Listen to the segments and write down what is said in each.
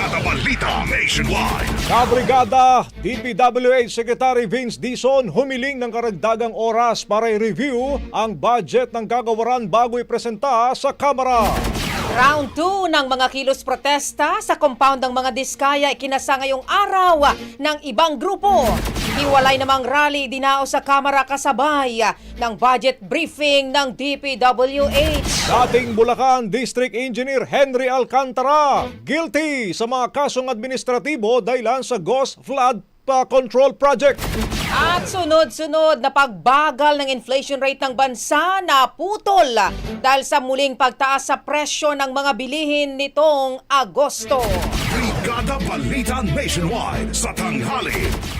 Brigada Balita Nationwide. Kabrigada, DPWH Secretary Vince Dison humiling ng karagdagang oras para i-review ang budget ng gagawaran bago ipresenta sa Kamara. Round 2 ng mga kilos protesta sa compound ng mga diskaya ikinasa ngayong araw ng ibang grupo. Hiwalay namang rally dinao sa Kamara kasabay ng budget briefing ng DPWH. Dating Bulacan District Engineer Henry Alcantara, guilty sa mga kasong administratibo dahilan sa Ghost Flood Control Project. At sunod-sunod na pagbagal ng inflation rate ng bansa na putol dahil sa muling pagtaas sa presyo ng mga bilihin nitong Agosto. Brigada Balita Nationwide. Sa tanghali.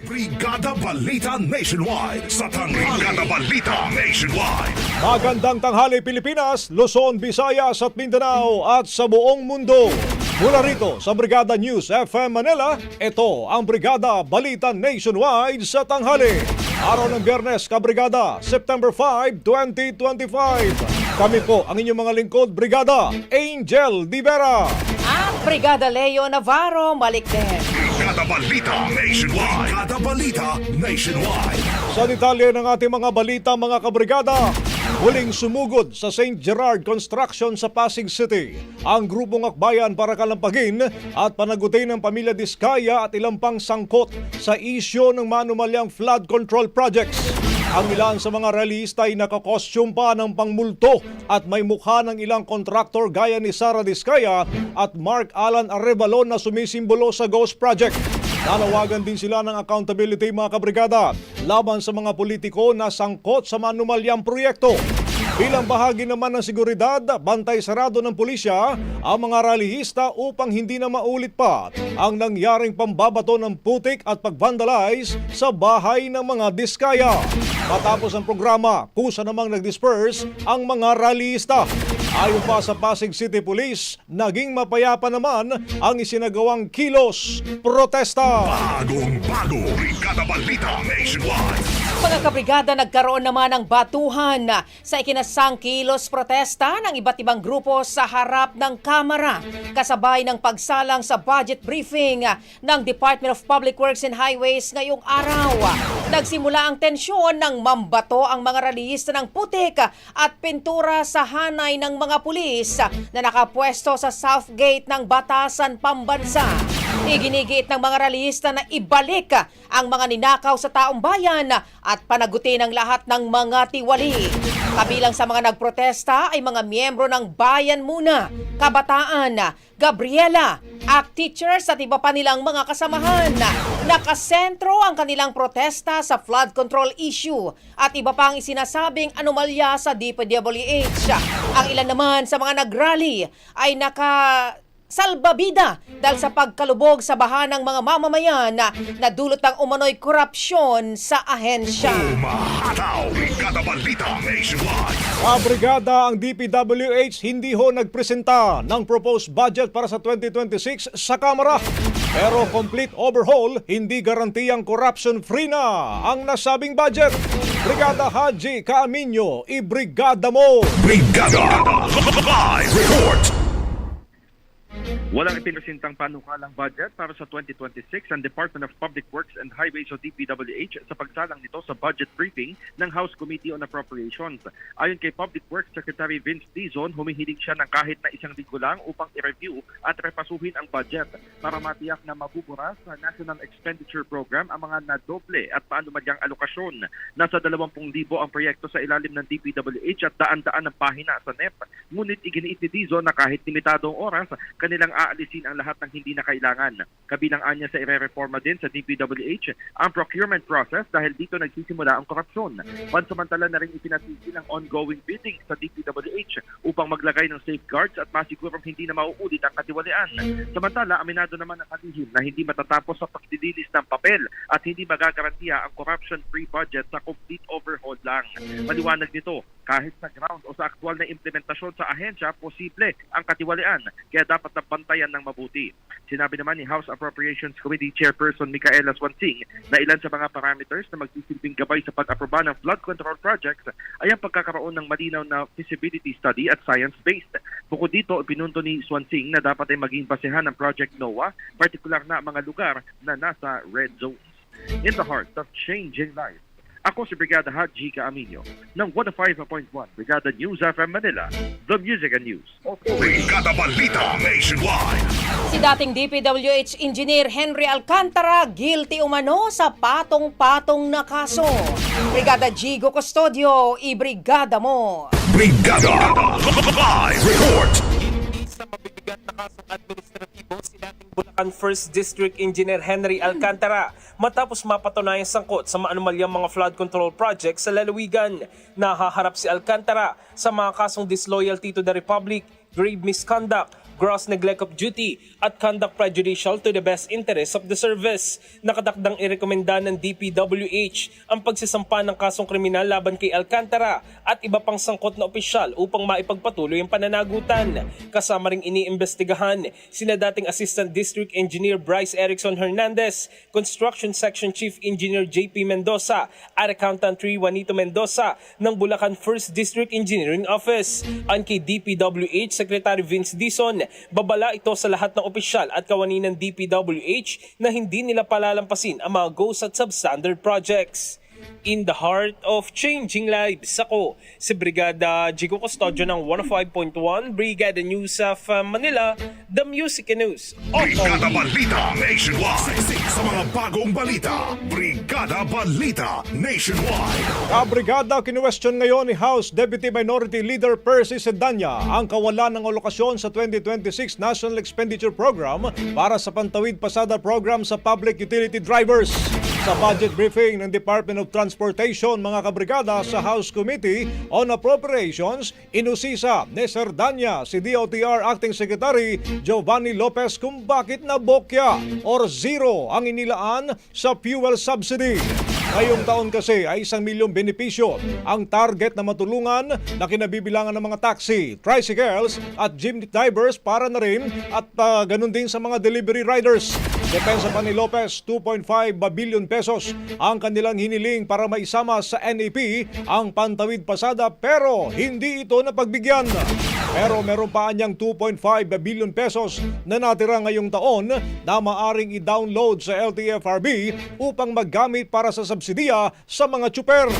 Brigada Balita Nationwide. Sa tanghali. Brigada Balita Nationwide. Magandang tanghali Pilipinas, Luzon, Visayas at Mindanao at sa buong mundo. Mula rito sa Brigada News FM Manila, ito ang Brigada Balita Nationwide sa tanghali. Araw ng Biyernes, Kabrigada, September 5, 2025. Kami po ang inyong mga lingkod, Brigada Angel Divera. At Brigada Leo Navarro. Brigada Balita Nationwide. Brigada Balita Nationwide. Sa detalye ng ating mga balita mga kabrigada, huling sumugod sa St. Gerard Construction sa Pasig City ang grupong akbayan para kalampagin at panagutin ng pamilya Diskaya at ilang pang sangkot sa isyo ng manumalyang flood control projects. Ang ilan sa mga realista ay nakakostyum pa ng pangmulto at may mukha ng ilang kontraktor gaya ni Sara Diskaya at Mark Alan Arevalo na sumisimbolo sa Ghost Project. Nanawagan din sila ng accountability mga kabrigada laban sa mga politiko na sangkot sa manumalyang proyekto. Bilang bahagi naman ng seguridad, bantay sarado ng pulisya ang mga rallyista upang hindi na maulit pa ang nangyaring pambabato ng putik at pag-vandalize sa bahay ng mga diskaya. Matapos ang programa, kusa namang nag-disperse ang mga rallyista. Ayon pa sa Pasig City Police, naging mapayapa naman ang isinagawang kilos protesta. Bagong bago, Brigada Balita Nationwide. Mga nagkaroon naman ng batuhan sa ikinasang kilos protesta ng iba't ibang grupo sa harap ng Kamara. Kasabay ng pagsalang sa budget briefing ng Department of Public Works and Highways ngayong araw. Nagsimula ang tensyon ng mambato ang mga rallyista ng putik at pintura sa hanay ng mga pulis na nakapwesto sa South Gate ng Batasan, Pambansa. Iginigiit ng mga rallyista na ibalik ang mga ninakaw sa taong bayan at panagutin ang lahat ng mga tiwali. Kabilang sa mga nagprotesta ay mga miyembro ng Bayan Muna, Kabataan, Gabriela, ACT Teachers at iba pa nilang mga kasamahan. Nakasentro ang kanilang protesta sa flood control issue at iba pang isinasabing anomalya sa DPWH. Ang ilan naman sa mga nagrally ay naka salbabida dahil sa pagkalubog sa baha ng mga mamamayan na nadulot ng umano'y korupsyon sa ahensya. Umahataw, Brigada Balita Nationwide. Kabrigada ang DPWH hindi ho nagpresenta ng proposed budget para sa 2026 sa Kamara. Pero complete overhaul, hindi garantiyang corruption-free na ang nasabing budget. Brigada Haji Kaaminyo, ibrigada mo! Brigada Live Report. Walang ipinasintang panukalang budget para sa 2026 ang Department of Public Works and Highways o DPWH sa pagsalang nito sa budget briefing ng House Committee on Appropriations. Ayon kay Public Works Secretary Vince Dizon, humihiling siya ng kahit na isang linggo lang upang i-review at repasuhin ang budget para matiyak na mabubura sa National Expenditure Program ang mga nadoble at paanumalyang alokasyon. Nasa 20,000 ang proyekto sa ilalim ng DPWH at daan-daan ng pahina sa NEP. Ngunit iginiit ni Dizon na kahit limitadong oras, kanilang aalisin ang lahat ng hindi na kailangan. Kabilang anya sa ire-reforma din sa DPWH ang procurement process dahil dito nagsisimula ang korupsyon. Pansamantala na rin ipinatigil ang ongoing bidding sa DPWH upang maglagay ng safeguards at masigurong hindi na mauulit ang katiwalian. Samantala, aminado naman ang kalihim na hindi matatapos sa pagdidilis ng papel at hindi magagarantiya ang corruption-free budget sa complete overhaul lang. Maliwanag nito, kahit sa ground o sa aktual na implementasyon sa ahensya, posible ang katiwalian kaya dapat nabantayan ng mabuti. Sinabi naman ni House Appropriations Committee Chairperson Micaela Swansing na ilan sa mga parameters na magsisilbing gabay sa pag-aproba ng flood control projects ay ang pagkakaroon ng malinaw na feasibility study at science-based. Bukod dito, pinunto ni Swansing na dapat ay maging basehan ng Project NOAA, partikular na mga lugar na nasa red zones. In the heart of changing lives, ako si Brigada Haji Kaaminyo ng 105.1 Brigada News FM Manila, The Music and News. Brigada Balita Nationwide. Si dating DPWH Engineer Henry Alcantara guilty umano sa patong-patong na kaso. Brigada Gigo Custodio, ibrigada mo. Brigada Live Report. Sa mabibigat na kasong administratibo si dating Bulacan 1st District Engineer Henry Alcantara matapos mapatunayan sangkot sa maanumalyang mga flood control projects sa lalawigan. Nahaharap si Alcantara sa mga kasong disloyalty to the Republic, grave misconduct, gross neglect of duty at conduct prejudicial to the best interest of the service. Nakadakdang irekomenda ng DPWH ang pagsisampa ng kasong kriminal laban kay Alcantara at iba pang sangkot na opisyal upang maipagpatuloy ang pananagutan. Kasama ring iniimbestigahan sina dating Assistant District Engineer Bryce Erickson Hernandez, Construction Section Chief Engineer JP Mendoza at Accountant 3 Juanito Mendoza ng Bulacan 1st District Engineering Office. Ang kay DPWH Secretary Vince Dizon, babala ito sa lahat ng opisyal at kawani ng DPWH na hindi nila palalampasin ang mga ghost at substandard projects. In the heart of changing lives, ako si Brigada Jigo Custodio ng 105.1 Brigada News of uh, Manila, The Music and News. Brigada Balita Nationwide. Siksik sa mga bagong balita. Brigada Balita Nationwide. Kabrigada, kinuwestiyon ngayon ni House Deputy Minority Leader Percy Sedanya ang kawalan ng alokasyon sa 2026 National Expenditure Program para sa Pantawid Pasada Program sa public utility drivers. Sa budget briefing ng Department of Transportation mga kabrigada sa House Committee on Appropriations, inusisa ni Serdanya si DOTR Acting Secretary Giovanni Lopez kung bakit nabokya or zero ang inilaan sa fuel subsidy. Ngayong taon kasi ay isang milyong benepisyo ang target na matulungan na kinabibilangan ng mga taxi, tricycles at jeepney drivers para na rin at ah, ganun din sa mga delivery riders. Depensa pa ni Lopez, 2.5 billion pesos ang kanilang hiniling para maisama sa NAP ang pantawid pasada pero hindi ito napagbigyan. Pero meron pa anyang 2.5 billion pesos na natira ngayong taon na maaring i-download sa LTFRB upang maggamit para sa subsidiya sa mga tsuper.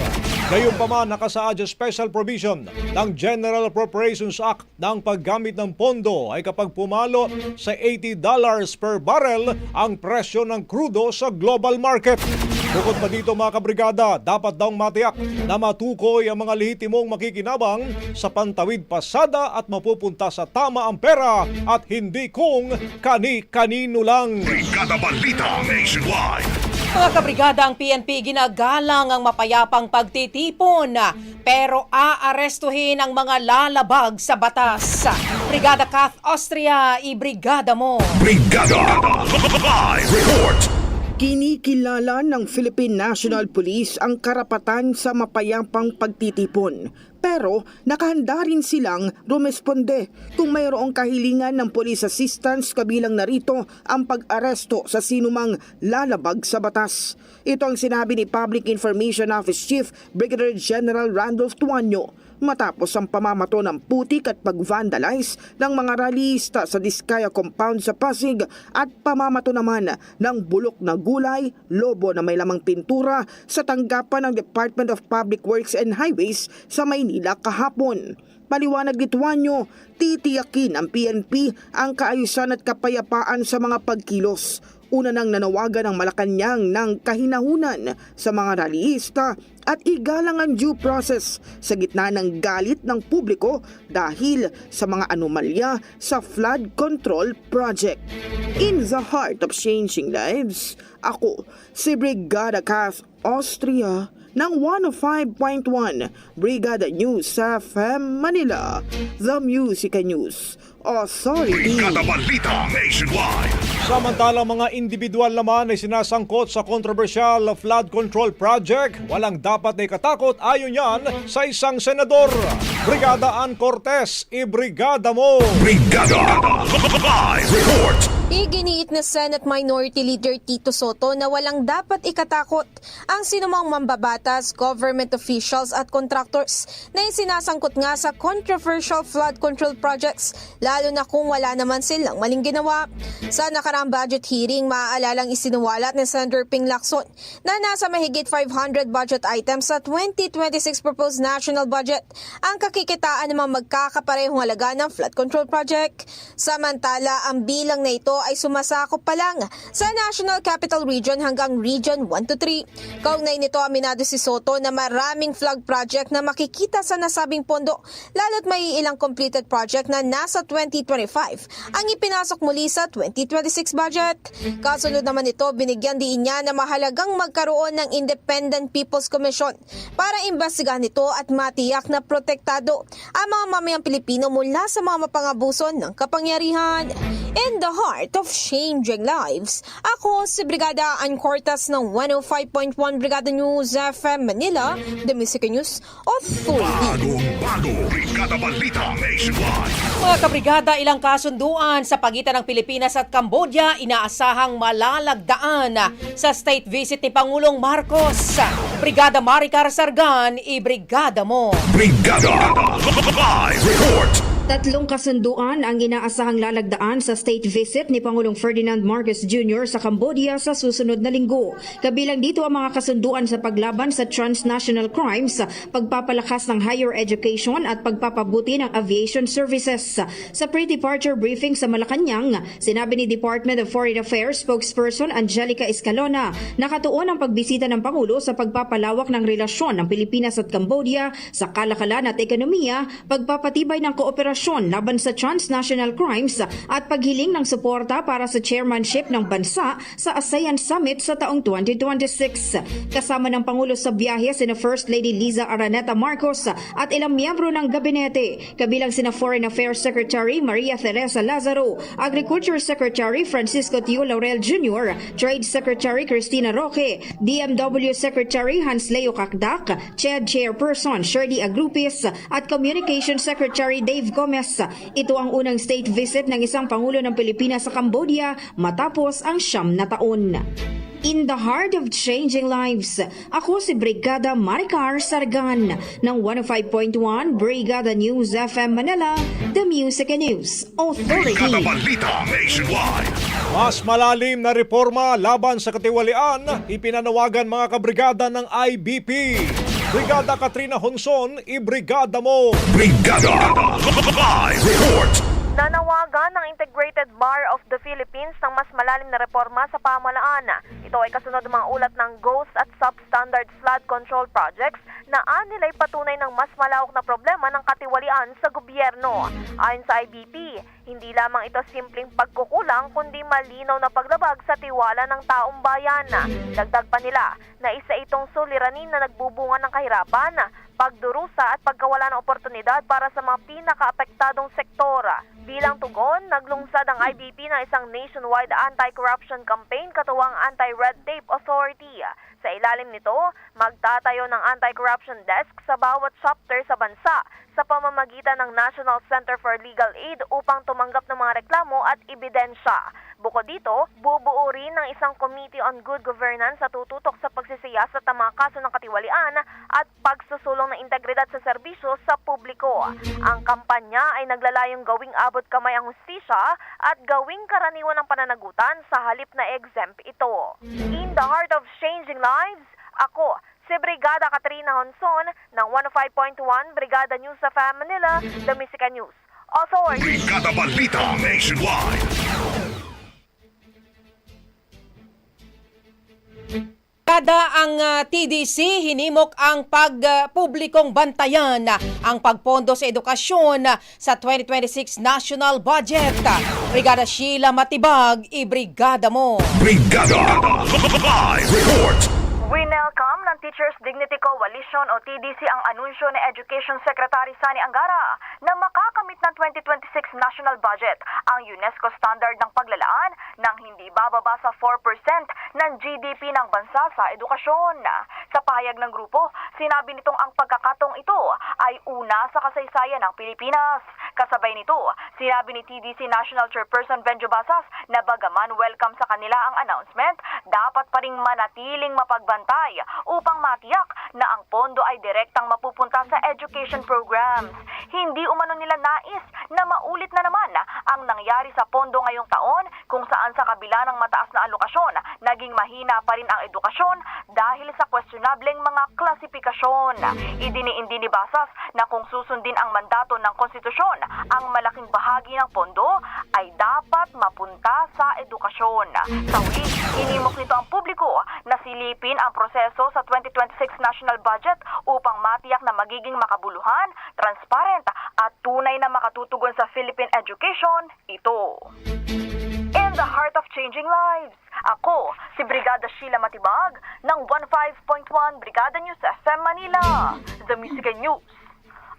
Gayunpaman nakasaad sa special provision ng General Appropriations Act na ang paggamit ng pondo ay kapag pumalo sa $80 per barrel ang presyo ng krudo sa global market. Bukod pa dito mga kabrigada, dapat daw matiyak na matukoy ang mga lehitimong makikinabang sa pantawid pasada at mapupunta sa tama ang pera at hindi kung kani-kanino lang. Brigada Balita Nationwide. Mga kabrigada, ang PNP ginagalang ang mapayapang pagtitipon pero aarestuhin ang mga lalabag sa batas. Brigada Kath Austria, ibrigada mo. Brigada Live Report. Kinikilala ng Philippine National Police ang karapatan sa mapayapang pagtitipon. Pero nakahanda rin silang rumesponde kung mayroong kahilingan ng police assistance kabilang narito ang pag-aresto sa sinumang lalabag sa batas. Ito ang sinabi ni Public Information Office Chief Brigadier General Randolph Tuanyo matapos ang pamamato ng putik at pag-vandalize ng mga rallyista sa Diskaya Compound sa Pasig at pamamato naman ng bulok na gulay, lobo na may lamang pintura sa tanggapan ng Department of Public Works and Highways sa Maynila kahapon. Paliwanag ni Tuanyo, titiyakin ang PNP ang kaayusan at kapayapaan sa mga pagkilos una nang nanawagan ng Malacanang ng kahinahunan sa mga rallyista at igalang ang due process sa gitna ng galit ng publiko dahil sa mga anomalya sa flood control project. In the heart of changing lives, ako si Brigada Kath Austria ng 105.1 Brigada News sa FM Manila, The Music News Authority. Brigada Balita Nationwide. Samantalang mga individual naman ay sinasangkot sa controversial flood control project, walang dapat na ikatakot ayon yan sa isang senador. Brigada Ann Cortez, ibrigada mo! Brigada Live Report. Iginiit na Senate Minority Leader Tito Soto na walang dapat ikatakot ang sinumang mambabatas, government officials at contractors na isinasangkot nga sa controversial flood control projects lalo na kung wala naman silang maling ginawa. Sa nakaraang budget hearing, maaalalang isinuwalat ni Senator Ping Lacson na nasa mahigit 500 budget items sa 2026 proposed national budget ang kakikitaan naman magkakaparehong halaga ng flood control project. Samantala, ang bilang na ito ay sumasakop pa lang sa National Capital Region hanggang Region 1 to 3. Kaugnay nito aminado si Soto na maraming flood project na makikita sa nasabing pondo lalo't may ilang completed project na nasa 2025 ang ipinasok muli sa 2026 budget. Kasunod naman ito, binigyan din niya na mahalagang magkaroon ng Independent People's Commission para imbestigahan ito at matiyak na protektado ang mga mamayang Pilipino mula sa mga mapangabuso ng kapangyarihan. In the heart of changing lives, ako si Brigada Ann Cortas ng 105.1 Brigada News FM Manila, The Music News Authority. Bagong bago. Brigada Balita Nationwide. Mga kabrigada, ilang kasunduan sa pagitan ng Pilipinas at Cambodia inaasahang malalagdaan sa state visit ni Pangulong Marcos. Brigada Maricar Sargan, ibrigada mo. Brigada Live Report. Tatlong kasunduan ang inaasahang lalagdaan sa state visit ni Pangulong Ferdinand Marcos Jr. sa Cambodia sa susunod na linggo. Kabilang dito ang mga kasunduan sa paglaban sa transnational crimes, pagpapalakas ng higher education at pagpapabuti ng aviation services. Sa pre-departure briefing sa Malacanang, sinabi ni Department of Foreign Affairs spokesperson Angelica Escalona, nakatuon ang pagbisita ng Pangulo sa pagpapalawak ng relasyon ng Pilipinas at Cambodia sa kalakalan at ekonomiya, pagpapatibay ng kooperasyon edukasyon laban sa transnational crimes at paghiling ng suporta para sa chairmanship ng bansa sa ASEAN Summit sa taong 2026. Kasama ng Pangulo sa biyahe sina First Lady Liza Araneta Marcos at ilang miyembro ng gabinete, kabilang sina Foreign Affairs Secretary Maria Teresa Lazaro, Agriculture Secretary Francisco Tio Laurel Jr., Trade Secretary Cristina Roque, DMW Secretary Hans Leo Kakdak, CHED Chairperson Shirley Agrupis at Communication Secretary Dave Gomez. Ito ang unang state visit ng isang Pangulo ng Pilipinas sa Cambodia matapos ang siyam na taon. In the heart of changing lives, ako si Brigada Maricar Sargan ng 105.1 Brigada News FM Manila, The Music and News Authority. Brigada Balita Nationwide. Mas malalim na reforma laban sa katiwalian, ipinanawagan mga kabrigada ng IBP. Brigada Katrina Honson, ibrigada mo! Brigada Live Report. Nanawagan ng Integrated Bar of the Philippines ng mas malalim na reforma sa pamahalaan. Ito ay kasunod ng mga ulat ng Ghost at Substandard Flood Control Projects na anilay patunay ng mas malawak na problema ng katiwalian sa gobyerno. Ayon sa IBP, hindi lamang ito simpleng pagkukulang kundi malinaw na paglabag sa tiwala ng taong bayan. Dagdag pa nila na isa itong suliranin na nagbubunga ng kahirapan, pagdurusa at pagkawala ng oportunidad para sa mga pinakaapektadong sektor. Bilang tugon, naglungsad ang IBP ng isang nationwide anti-corruption campaign katuwang Anti-Red Tape Authority. Sa ilalim nito, magtatayo ng anti-corruption desk sa bawat chapter sa bansa sa pamamagitan ng National Center for Legal Aid upang tumanggap ng mga reklamo at ebidensya. Bukod dito, bubuo rin ng isang Committee on Good Governance sa tututok sa pagsisiya sa tamang kaso ng katiwalian at pagsusulong ng integridad sa serbisyo sa publiko. Ang kampanya ay naglalayong gawing abot kamay ang hustisya at gawing karaniwan ng pananagutan sa halip na exempt ito. In the heart of changing lives, ako, si Brigada Katrina Honson ng 105.1 Brigada News sa Manila, The Music and News. Authority. Brigada Balita Nationwide. Kada ang ah, TDC hinimok ang pagpublikong bantayan ah, ang pagpondo sa edukasyon ah, sa 2026 national budget. Brigada Sheila Matibag, ibrigada mo. Brigada Live Report. Ng Teachers Dignity Coalition o TDC ang anunsyo ni Education Secretary Sani Angara na makakamit ng 2026 national budget ang UNESCO standard ng paglalaan ng hindi bababa sa 4% ng GDP ng bansa sa edukasyon. Sa pahayag ng grupo, sinabi nitong ang pagkakatong ito ay una sa kasaysayan ng Pilipinas. Kasabay nito, sinabi ni TDC National Chairperson Benjo Basas na bagaman welcome sa kanila ang announcement, dapat pa ring manatiling mapagbantay upang matiyak na ang pondo ay direktang mapupunta sa education programs. Hindi umano nila nais na maulit na naman ang nangyari sa pondo ngayong taon kung saan sa kabila ng mataas na alokasyon, naging mahina pa rin ang edukasyon dahil sa questionableng mga klasifikasyon. Idiniindi ni Basas na kung susundin ang mandato ng konstitusyon, ang malaking bahagi ng pondo ay dapat mapunta sa edukasyon. Sa huli, inimok nito ang publiko na silipin ang proseso sa 2026 national budget upang matiyak na magiging makabuluhan, transparent at tunay na makatutugon sa Philippine education ito. In the heart of changing lives, ako si Brigada Sheila Matibag ng 15.1 Brigada News FM Manila, The Music News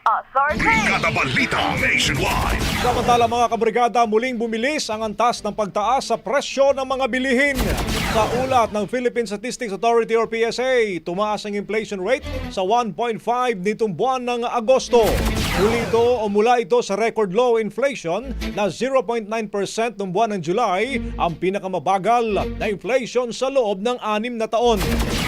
Authority. Brigada Balita Nationwide. Samantala mga kabrigada, muling bumilis ang antas ng pagtaas sa presyo ng mga bilihin. Sa ulat ng Philippine Statistics Authority or PSA, tumaas ang inflation rate sa 1.5 nitong buwan ng Agosto. Muli ito o mula ito sa record low inflation na 0.9% noong buwan ng July, ang pinakamabagal na inflation sa loob ng anim na taon.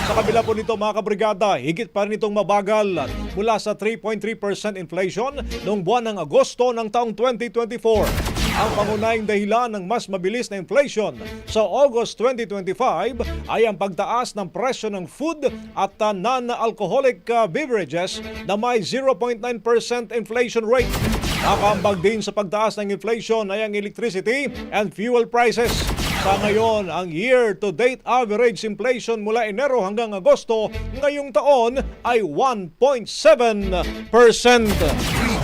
Sa kabila po nito mga kabrigada, higit pa rin itong mabagal mula sa 3.3% inflation noong buwan ng Agosto ng taong 2024. Ang pangunahing dahilan ng mas mabilis na inflation sa August 2025 ay ang pagtaas ng presyo ng food at uh, non-alcoholic uh, beverages na may 0.9% inflation rate. Nakambag din sa pagtaas ng inflation ay ang electricity and fuel prices. Sa ngayon, ang year-to-date average inflation mula Enero hanggang Agosto ngayong taon ay 1.7%.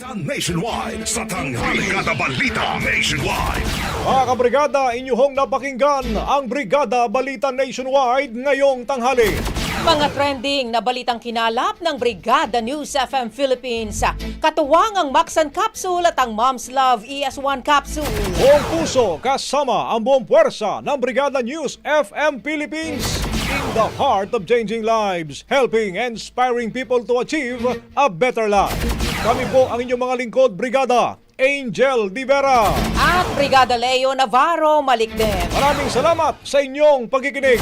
Balita Nationwide sa tanghali. Brigada Balita Nationwide. Mga kabrigada, inyuhong napakinggan ang Brigada Balita Nationwide ngayong tanghali. Mga trending na balitang kinalap ng Brigada News FM Philippines. Katuwang ang Maxan Capsule at ang Mom's Love ES1 Capsule. Buong puso kasama ang buong puwersa ng Brigada News FM Philippines in the heart of changing lives, helping and inspiring people to achieve a better life. Kami po ang inyong mga lingkod, Brigada Angel Di Vera. At Brigada Leo Navarro Malikden. Maraming salamat sa inyong pagkikinig.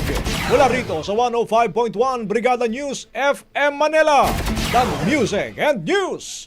Mula rito sa 105.1 Brigada News FM Manila, the Music and News